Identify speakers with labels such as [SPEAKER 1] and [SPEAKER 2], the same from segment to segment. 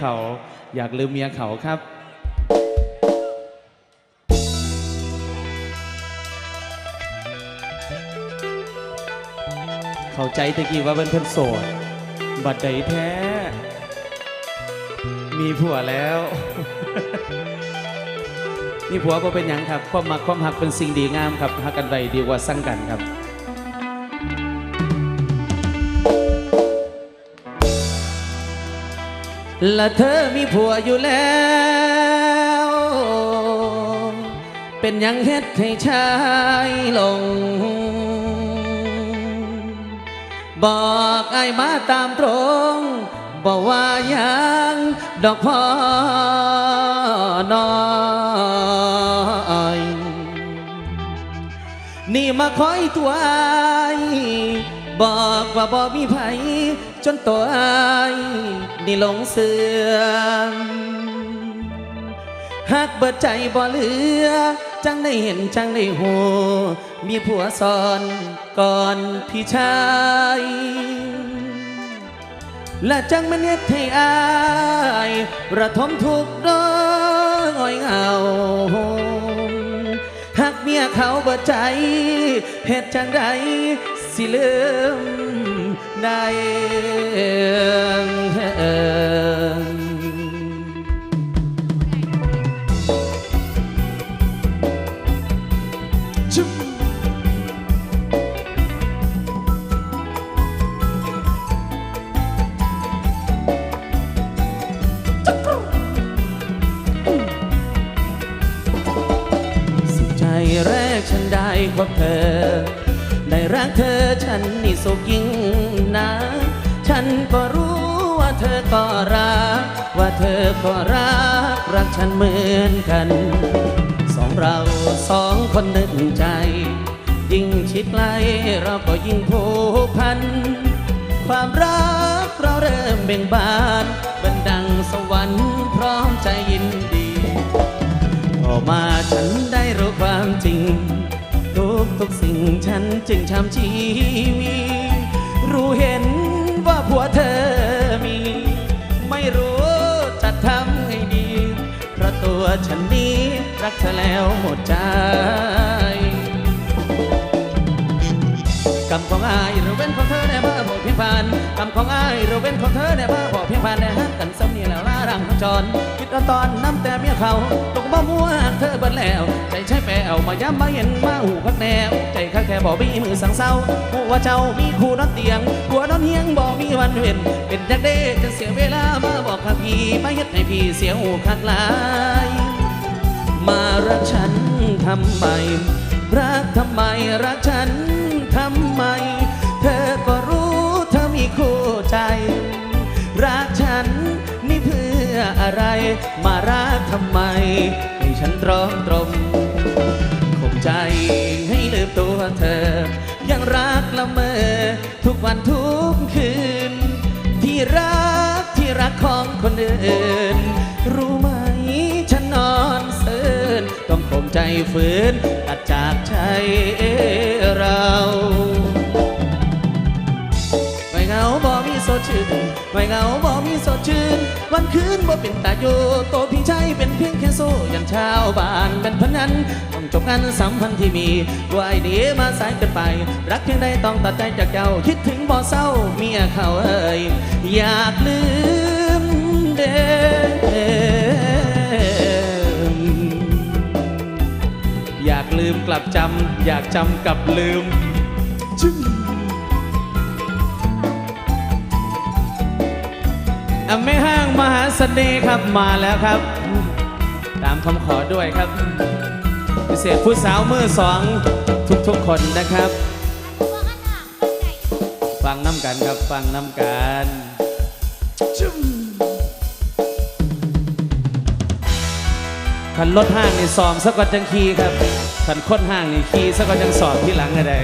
[SPEAKER 1] เขาอยากลืมเมียเขาครับ เข้าใจตะกี้ว่าเป็นเพิ่อนโสด บัดใดแท้ มีผัวแล้ว มีผัวก็เป็นยังครับ ความมักความหักเป็นสิ่งดีงามครับหักกันไว้ดีกว่าสั่งกันครับ และเธอมีผัวอยู่แล้ว เป็นยังเฮ็ดให้ชายหลง บอกไอ้มาตามตรง บอกว่ายังดอกพ่อน้อยนี่มาคอยตัวไอายบอกว่าบ่มีไผ จนตัวไอายนี่หลงเสื่อมหักเบิดใจบ่เหลือ จังได้เห็นจังได้หูมีผัวซ้อนก่อนพี่ชายและจังมันเฮ็ดให้อายระทมทุกข์ร้อยเหงาหักเมียเขาเบิดใจเฮ็ดจังใด สิลืมได้ชุบสุขใจแรกฉันได้พบเธอ รักเธอฉันนี่สุขยิ่งนะฉันก็รู้ว่าเธอก็รัก ว่าเธอก็รัก รักฉันเหมือนกัน สองเราสองคนหนึ่งใจ ยิ่งชิดไกลเราก็ยิ่งผูกพัน ความรักเราเริ่มเบ่งบานเป็นดังสวรรค์พร้อมใจยินดีพอมาฉันได้รู้ความจริง ทุกทุกสิ่งฉันจึงช้ำชีวีรู้เห็นว่าผัวเธอมี ไม่รู้จะทำให้ดี เพราะตัวฉันนี้รักเธอแล้วหมดใจกรรมของอายหราเป็น พียงผ่านกรรมของอ้ายเราเป็นของเธอได้าบอกเพียงผ่านได้ฮักกันซ้ำนี่แล้วลารังทั้งจรคิดเอาตอนน้ำแต่เมียเขาตกบ่มัวเธอเบิดแล้ว ใจใช้แปลวมาย้ำมาเห็นมาหูพักแนว ใจข้าแค่บอกมีมือสั่งเศร้าหูว่าเจ้ามีคู่นอนเตียงหัวนอนเฮียงบอกมีวันเว้นเป็นจักเด้จะเสียเวลามาบอกข้าพี่มาเฮ็ดให้พี่เสียหูคักลายมารักฉันทำไมรักทำไมรักฉันทำไม มารักทำไม ให้ฉันตรอมตรมข่มใจให้ลืมตัวเธอ ยังรักละเมอ ทุกวันทุกคืน ที่รักที่รักของคนอื่น รู้ไหมฉันนอนเซินต้องข่มใจฝืนตัดจากใจเรา ชื่นไม่เหงาบ่มีสดชื่น วันคืนบ่เป็นตาอยู่โตพี่ชายเป็นเพียงแค่โซ่ยันเช้าบ้านเป็นพนันต้องจบกันสัมพันธ์ที่มีวายดีมาสายเกินไป รักเพียงใดต้องตัดใจจากเจ้า คิดถึงบ่เศร้าเมียเขาเอ่ยอยากลืมเด้มอยากลืมกลับจำอยากจำกลับลืมจึ้ อะไม่ห้างมหาเสน่ห์ครับมาแล้วครับ ตามคำขอด้วยครับ พิเศษผู้สาวมือสองทุกๆคนนะครับ ฟังน้ำกันครับฟังน้ำกันจุ๊มขันรถห้างนี่สอมสักก่อนจังขี่ครับขันค้นห้างนี่ขี่สักก่อนจังสอบที่หลังอะไร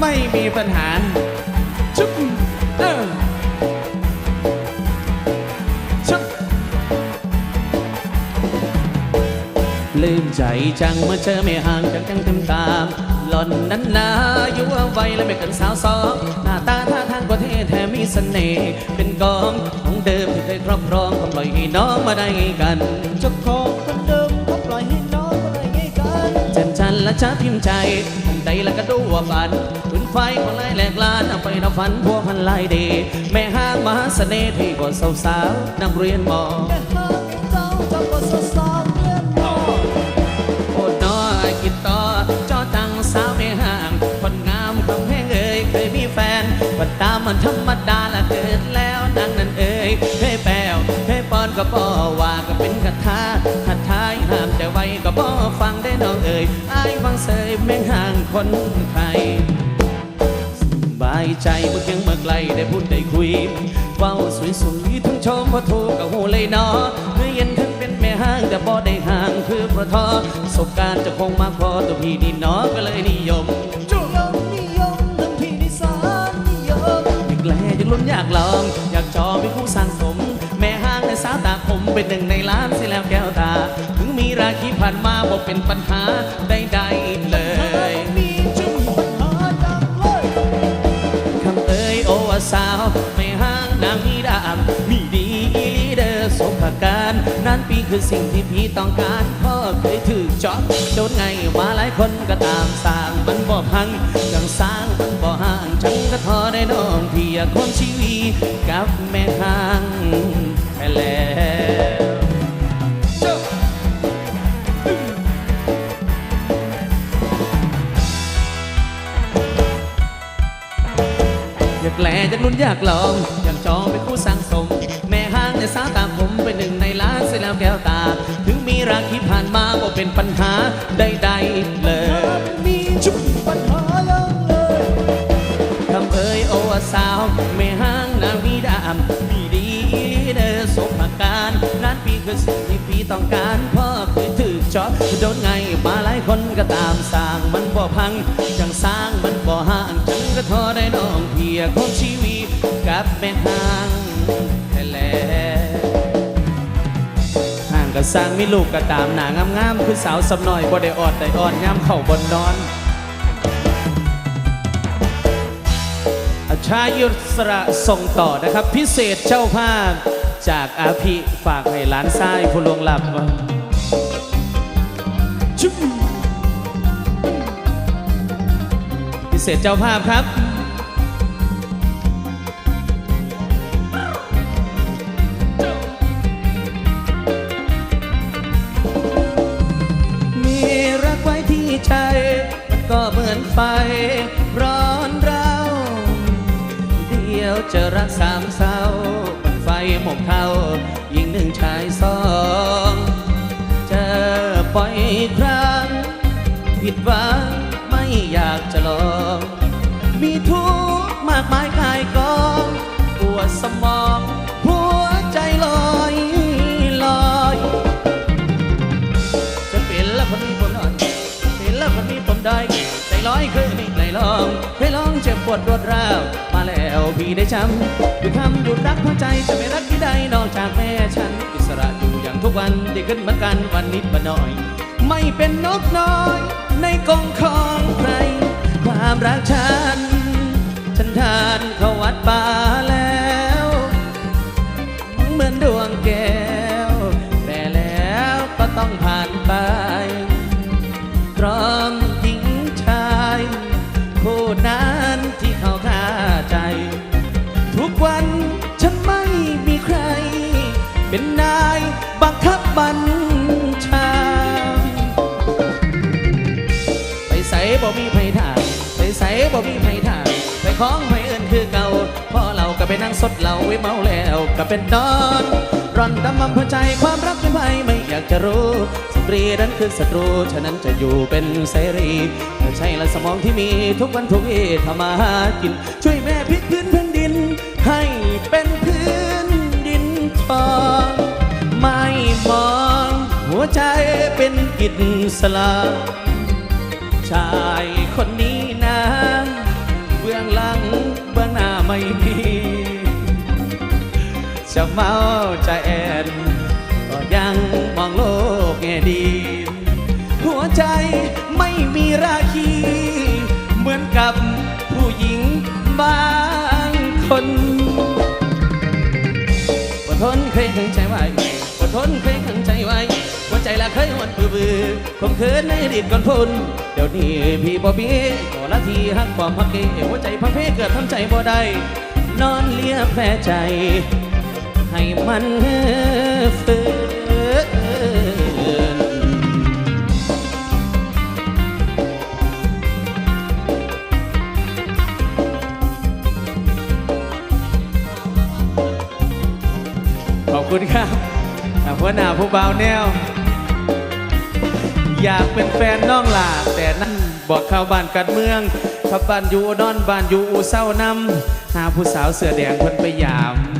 [SPEAKER 1] ไม่มีปัญหา ใจจังเมื่อเจอไม่ห่างจังจังเต็มตามหล่อนนั้นนาอยู่เอาไว้และไม่เกินสาวสองหน้าตาท่าทางก็เท่แถมมีเสสน่ห์เป็นกองของเดิมที่เคยครอบครองก็ปล่อยให้น้องมาได้ไงกัน
[SPEAKER 2] เจ้าของคนเดิมเขาปล่อยให้น้องมาได้ไงกัน
[SPEAKER 1] เจนชันและจ้าพิมพ์ใจผมใดและก็ดูว่าฝันฝืนไฟของลายแหลกลานเอาไปนับฝันพวกพันลายเดแม่ห้างมหาเสน่ห์ที่กว่าสาวๆนักเรียนมอ มันธรรมดาละเกิดแล้วนางนั้นเอ่ยเคยแปวเคยปอนก็บ่ว่าก็เป็นกระทาหัดท้ายห้ามแต่ไว้ก็บ่ฟังได้น้องเอ่ยอายฟังเสยแม่งห่างคนไทยบายใจเมื่อยังเมื่อไกลได้พูดได้คุยเว้าสวยสวยๆทั้งชมว่าถูกกับหูเลยเนาะเมื่อเย็นถึงเป็นแม่ห้างแต่บ่ได้ห่างคือประทอประสบการณ์จะคงมากพอตัวพี่นี่เนาะก็เลยนิยม ลอยากลุ้นอยากลอง อยากจอเป็นคู่สร้างสม แม่ห้างในสาวตาคมเป็นหนึ่งในล้านสิแล้วแก้วตา ถึงมีราคีผ่านมาบอกเป็นปัญหาใดๆเลย
[SPEAKER 2] มีจุดปัญหาจังเลย
[SPEAKER 1] คำเอ่ยโอว่าสาวไม่ห่างนางมีดามมีดีอีหลีเดอร์สมประการนั้นปีคือสิ่งที่พี่ต้องการพ่อเคยถือจอบโดนไงมาหลายคนก็ตามสร้างมันบ่พังจัง สร้างมันบ่ห่างฉันก็ทอได้น้องพี่อยากคนชีวีกับแม่ห้างแค่แล้วอยากแลอยากลุ้นอยากลองอยากจองเป็นคู่สร้างสม แม่ห้างในสาวตามผมเป็นหนึ่งในล้านเสียแล้วแก้วตา ถึงมีราคีผ่านมาบ่เป็นปัญหาใดๆเลย
[SPEAKER 2] มีจุดปัญหาา
[SPEAKER 1] วแม่ห้างนางมีดามมีดีเดอสมอาการร้านปีคือสิ่งที่พี่ต้องการพ่อเคยถือจอบโดนไงมาหลายคนก็ตามสร้างมันบ่พัง จังสร้างมันบ่ห่างจังก็ทอได้น้องเพียของชีวิตกับแม่ห้างแค่แลห่างก็สร้างมีลูกก็ตามหนางามๆคือสาวสำน่อยบ่ได้ออดได้อ่อนยามเข้าบนนอน ชายุทธสระส่งต่อนะครับ พิเศษเจ้าภาพจากอาภิฝากให้หลานทรายผู้ลวงหลับชุบพิเศษเจ้าภาพครับมีรักไว้ที่ใจมันก็เหมือนไฟ จะรักสามเศร้ามันไฟหมกเทายิ่งหนึ่งชายสองจอปล่อยครั้ง ผิดหวังไม่อยากจะลอง มีทุกข์มากมายกายกองปวดสมองหัวใจลอยลอยจะเป็นละคนมีปมด้อยเป็นละคนมีปมด้ใจร้อยเคยมี ลองเคยลองเจ็บปวดรวดร้าวมาแล้วพี่ได้จำอยู่คำหยุดรักพราะใจจะไม่รักที่ใดนอกจากแม่ฉัน อิสระอยู่อย่างทุกวันได้ขึ้นมือนกันวันนิดวันหน่อย ไม่เป็นนกน้อย ในกองของใคร ความรักฉัน ฉันทานเขาวัดป่าแล้ว เหมือนดวงแก้ ทุกวันฉันไม่มีใคร เป็นนายบังคับบัญชา ไปใส่บ่มีไผทางไปใส่บ่มีไผทางไปของไผเอินคือเก่าพ่อเราก็ไปนั่งสดเหล้าไว้เมาแล้วก็เป็นนอนร่อนดำมันหัวใจความรักเป็นไผไม่อยากจะรู้สตรีนั้นคือศัตรูฉะนั้นจะอยู่เป็นเสรีไม่ใช่ละสมองที่มีทุกวันทุกวี่ทำมาหากินช่วยแม่พลิ ใจเป็นอิจสลามชายคนนี้นะเบื้องหลังเบื้องหน้าไม่มีจะเมาจะแอนก็ยังมองโลกแง่ดี หัวใจไม่มีราคี เหมือนกับผู้หญิงบางคนอดทนเคยขังใจไว้อดทนเคยขังใจไว้ เคยหวนปือบือคมคืนในอดีตก่อนพ้นเดี๋ยวนี้พี่บอบี้ก็ละทีหักความพักเกหัวใจพังเพเกิดทำใจบ่ได้นอนเลียแผลใจ ให้มันฟื้นขอบคุณครับหัวหน้าผู้บ่าวแนว อยากเป็นแฟนน้องหลาแต่นั่นบอกเข้าบ้านกัดเมืองขับบ้านอยู่ดอนบ้านอยู่อูเศร้านำหาผู้สาวเสื้อแดงคนไปยาม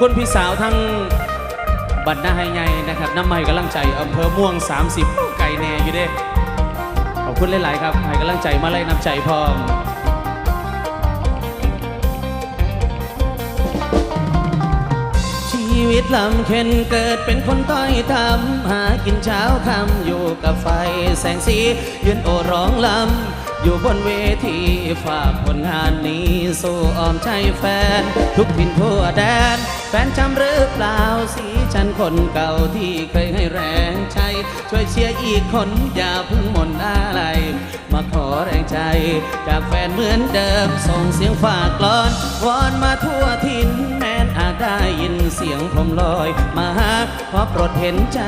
[SPEAKER 1] คุณพี่สาวทั้งบัดหน้าไฮไงนะครับน้ำใหม่กำลังใจอำเภอม่วง 30 ไก่แน่อยู่เด้ขอบคุณหลาย ๆ ครับให้กำลังใจมาไล่น้ำใจพร้อมชีวิตลำเค็นเกิดเป็นคนต้อยทำหากินเช้าคำอยู่กับไฟแสงสี ยืนโอร้องลำอยู่บนเวทีฝากผลงานนี้ สู่อ้อมใจแฟน ทุกถิ่นทั่วแดน นจำหรือเปล่าสีฉันคนเก่าที่เคยให้แรงใจช่วยเชียร์อีกคนอย่าพึ่งหมดอะไร มาขอแรงใจ จากแฟนเหมือนเดิม ส่งเสียงฝากกลอนวอนมาทั่วถิ่นแม้นอาจได้ยินเสียงผมลอย มาหาขอโปรดเห็นใจ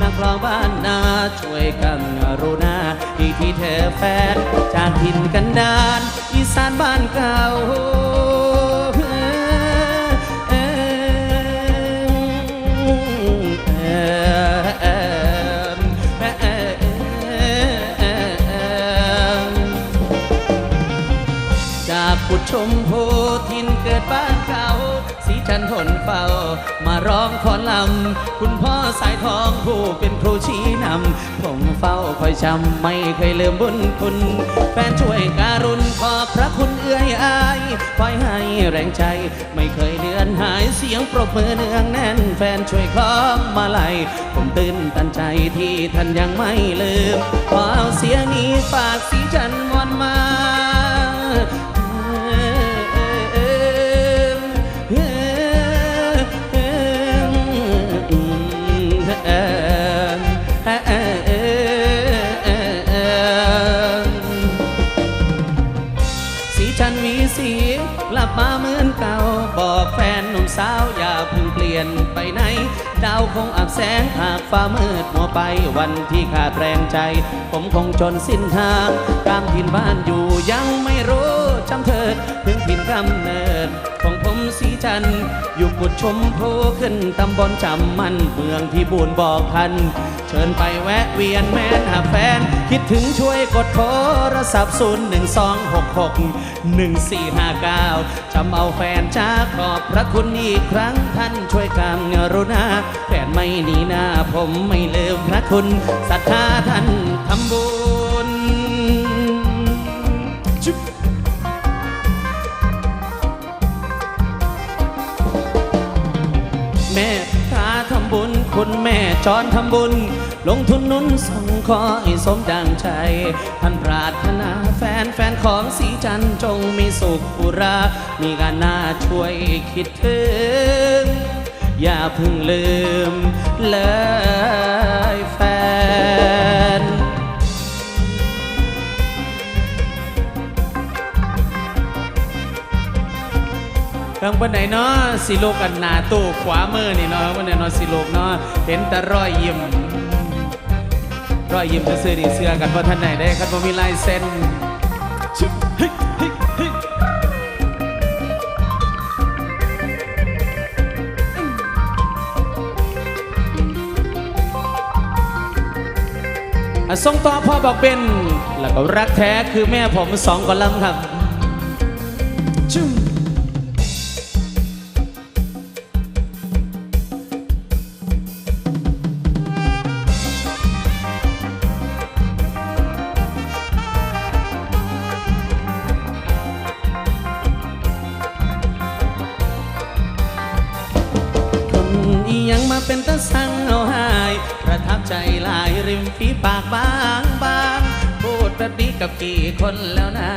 [SPEAKER 1] นักร้องบ้านนาช่วยกันรุณาที่ที่เธอแฟนจากถิ่นกันดานอีสานบ้านเก่า องขอลำ คุณพ่อสายทองผู้เป็นครูชี้นำ ผมเฝ้าคอยจำไม่เคยลืมบุญคุณ แฟนช่วยการุณขอบพระคุณเอื้อยอายคอยให้แรงใจ ไม่เคยเลือนหายเสียงปรบมือเนืองแน่น แฟนช่วยคล้องมาลัยผมตื่นตันใจที่ท่านยังไม่ลืมขอเอาเสียงนี้ฝากสีจันทร์วันมา ดาวคงอับแสงหากฟ้ามืดมัวไปวันที่ขาดแรงใจ ผมคงจนสิ้นทางตามถิ่นบ้านอยู่ยังไม่รู้ กำเนิด ของผมสีจันอยู่กุดชมพูขึ้นตำบลจำมันเมืองที่บูนบอกพัน เชิญไปแวะเวียนแม้นหาแฟน คิดถึงช่วยกดโทรศัพท์0 1 2 6 6 1 4 5 9จำเอาแฟนจ้าขอบพระคุณอีกครั้งท่านช่วยกำรุณาแฟนไม่หนีหน้าผมไม่ลืมพระคุณศรัทธาท่านทำบุญ คุณแม่จอนทำบุญ ลงทุนนุนส่งขอให้สมดังใจท่านปรารถนาแฟนแฟนของสีจันจงมีสุขอุรา มีการน่าช่วยคิดถึง อย่าเพึ่งลืมเลยแฟน ทางบนไหนเนาะสิโลกันหนาตู้ขวามือนี่เนาะบนไหนเนาะสิโลกเนาะเห็นแต่รอยยิ้มรอยยิ้มซื่อๆนี่เสื้อกันว่าท่านไหนได้ครับว่ามีลายเซ็นชึบฮ้ยเฮ้ยเฮ้ยอะส่งต่อพ่อบอกเป็น แล้วก็รักแท้คือแม่ผมสองกอลัมครับจุ๊ คนแล้วนะ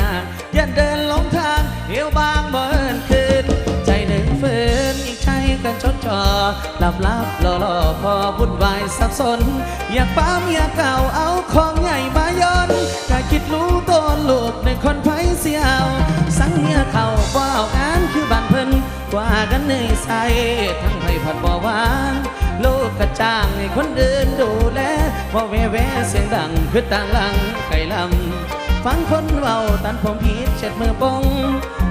[SPEAKER 1] อย่าเดินหลงทางเอวบางเบินคืนใจหนึ่งฝืนอีกใจกันชดจอหลับลับรอรอพอวุ่นวายสับสน อยากป้ามียากเก่าเอาของใหญ่มาย้อนถ้าคิดรู้ตัวลูกในคนไผเสียเอาสังเมียเขาบ่เอางานคือบ้านเพิ่นกว่ากันเนยใสทั้งไผผัดบ่หวานลูกกระจ้างให้คนอื่นดูแลบ่แวแวเสียงดังคือต่างหลังไก่ลำ ฟังคนเว้าตันผมผิดเช็ดมือปง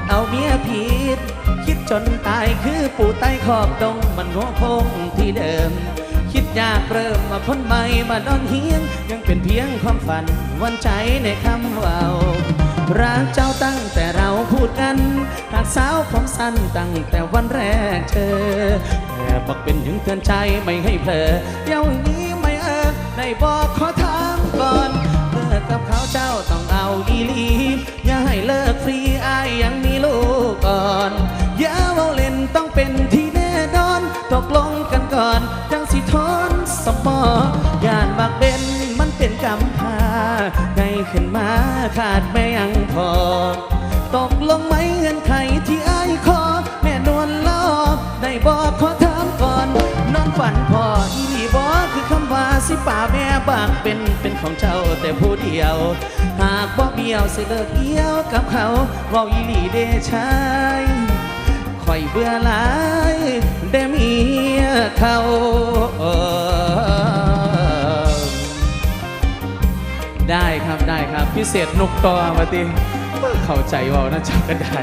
[SPEAKER 1] เอาเมียผิด คิดจนตายคือปู่ใต้ขอบดง มันโง่คงที่เดิม คิดอยากเริ่มมาพ้นใหม่มาดอนเฮียง ยังเป็นเพียงความฝันวันใจในคำเว้ารักเจ้าตั้งแต่เราพูดกันหากสาวผมสั้นตั้งแต่วันแรกเจอแต่บอกเป็นถึงเตือนใจไม่ให้เผลอเดี๋ยวนี้ไม่เออได้บอกขอถามก่อนเลิกกับเขาเจ้าต้อง เอาอีลีอย่าให้เลิกฟรีอายยังมีลูกก่อนอย่าเอาเล่นต้องเป็นที่แน่นอนตกลงกันก่อนจังสิทนสมอยานบักเบนมันเป็นกำพร้าไงขึ้นมาขาดแม่ยังพอ ตกลงไหมเงินไขที่อายขอแม่นวลล้อได้บอกขอถามก่อน นอนฝันพออี สิป่าแม่บางเป็นเป็นของเจ้าแต่ผู้เดียว หากบ่เบี้ยวสิเลิกเอี้ยวกับเขาเว่าอีหลีเดชายคอยเบื่อหลายได้มีเขาได้ครับได้ครับพิเศษนกตอมาติเข้าใจว่านะจักก็ได้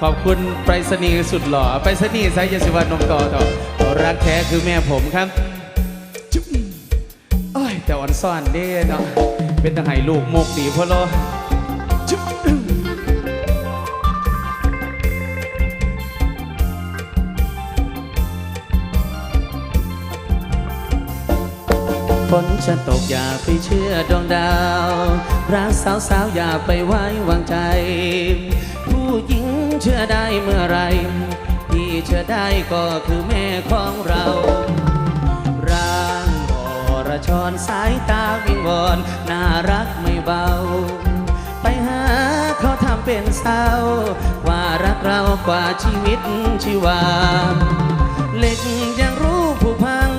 [SPEAKER 1] ขอบคุณไปรษณีย์สุดหล่อไปรษณีย์ไซยศิวัฒนมต่อต่อรักแท้คือแม่ผมครับ โอ้ยแต่อ่อนซ่อนเด้เนาะเป็นทหารลูกโมกดีพ่อโลฝนจะตกอย่าไปเชื่อดวงดาว รักสาวสาวอย่าไปไว้วางใจ ผู้หญิงเชื่อได้เมื่อไหรที่เชื่อได้ก็คือแม่ของเรา อรชรสายตาวิงวอนน่ารักไม่เบา ไปหาเขาทำเป็นเศร้า ว่ารักเรากว่าชีวิตชีวาเหล็กยังรู้ผู้พัง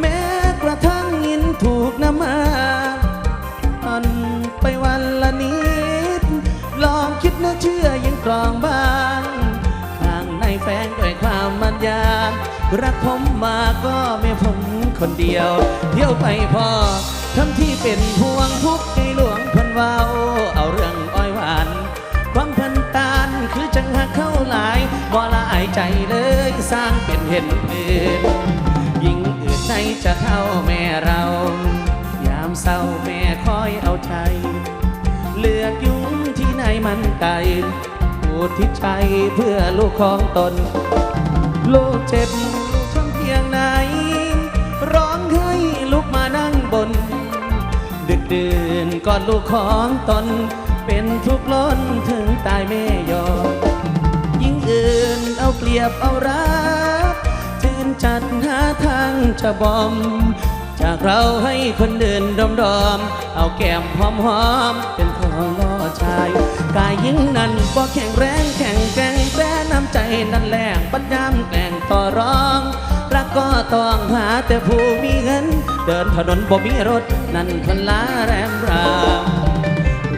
[SPEAKER 1] แม้กระทั่งหินถูกน้ำมาอ่อนไปวันละนิด ลองคิดนะเชื่อยังกรองบ้างข้างในแฝงด้วยควา มันยา รักผมมาก็ไม่ผมคนเดียว เที่ยวไปพอทำที่เป็นพวงทุกข์ให้หลวงพันว้าเอาเรื่องอ้อยหวาน ความพันตานคือจังหักเข้าหลายบ่ละอายใจเลยสร้างเป็นเห็นอื่นยิ่งอื่นในจะเท่าแม่เรา ยามเศร้าแม่คอยเอาใจเลือกยุ้งที่ไหนมันไกลพูดที่ใจเพื่อลูกของตน ลูกเจ็บลูกช้ำเพียงไหน ร้องให้ลุกมานั่งบน ดึกดื่นก่อนลูกของตน เป็นทุกข์ล้นถึงตายไม่ยอมยิ่งอื่นเอาเปรียบเอารักจืนจัดหาทางจะบอม จากเราให้คนเดินดอมดอม เอาแก้มหอมหอมเป็นของล่อชาย กายยิ่งนั้นบ่แข็งแรงแข็งแกร่ง น้ำใจนั้นแรงปัญญามแกล้งต่อรอง รักก็ต้องหาแต่ผู้มีเงิน เดินถนนบ่มีรถ นั่นคนลาแรมราม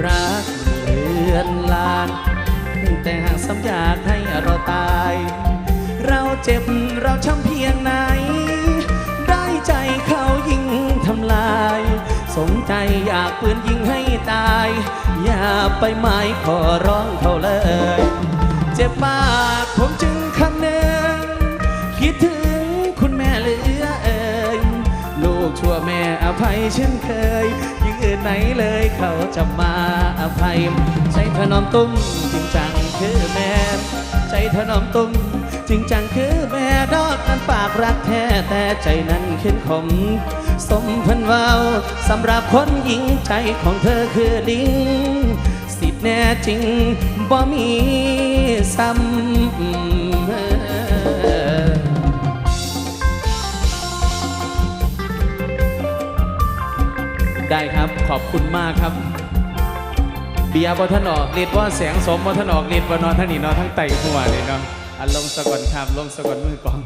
[SPEAKER 1] รักเลือนลาน แต่หากสัญญาให้เราตาย เราเจ็บเราช้ำเพียงไหน ได้ใจเขายิ่งทำลาย สมใจอยากปืนยิงให้ตาย อย่าไปหมายขอร้องเขาเลย เจ็บมากผมจึงคำนึงคิดถึงคุณแม่เหลือเอ่ยลูกชั่วแม่อภัยเช่นเคยยิ่งอื่นไหนเลยเขาจะมาอภัยใจถนอมตุ้มจริงจังคือแม่ใจถนอมตุ้มจริงจังคือแม่ดอกนั้นปากรักแท้แต่ใจนั้นเข้มขมสมพันเว้าสำหรับคนหญิงใจของเธอคือลิง แน่จริงบ่มีซ้ำได้ครับขอบคุณมากครับ เบียบอทนอกเลดว่าแสงสมบอทนอกเลดบอนอทั้นี้นอทั้งไตหัวเลยเนาะอันลงสะก่อนครับลงสะก่อนมือกอง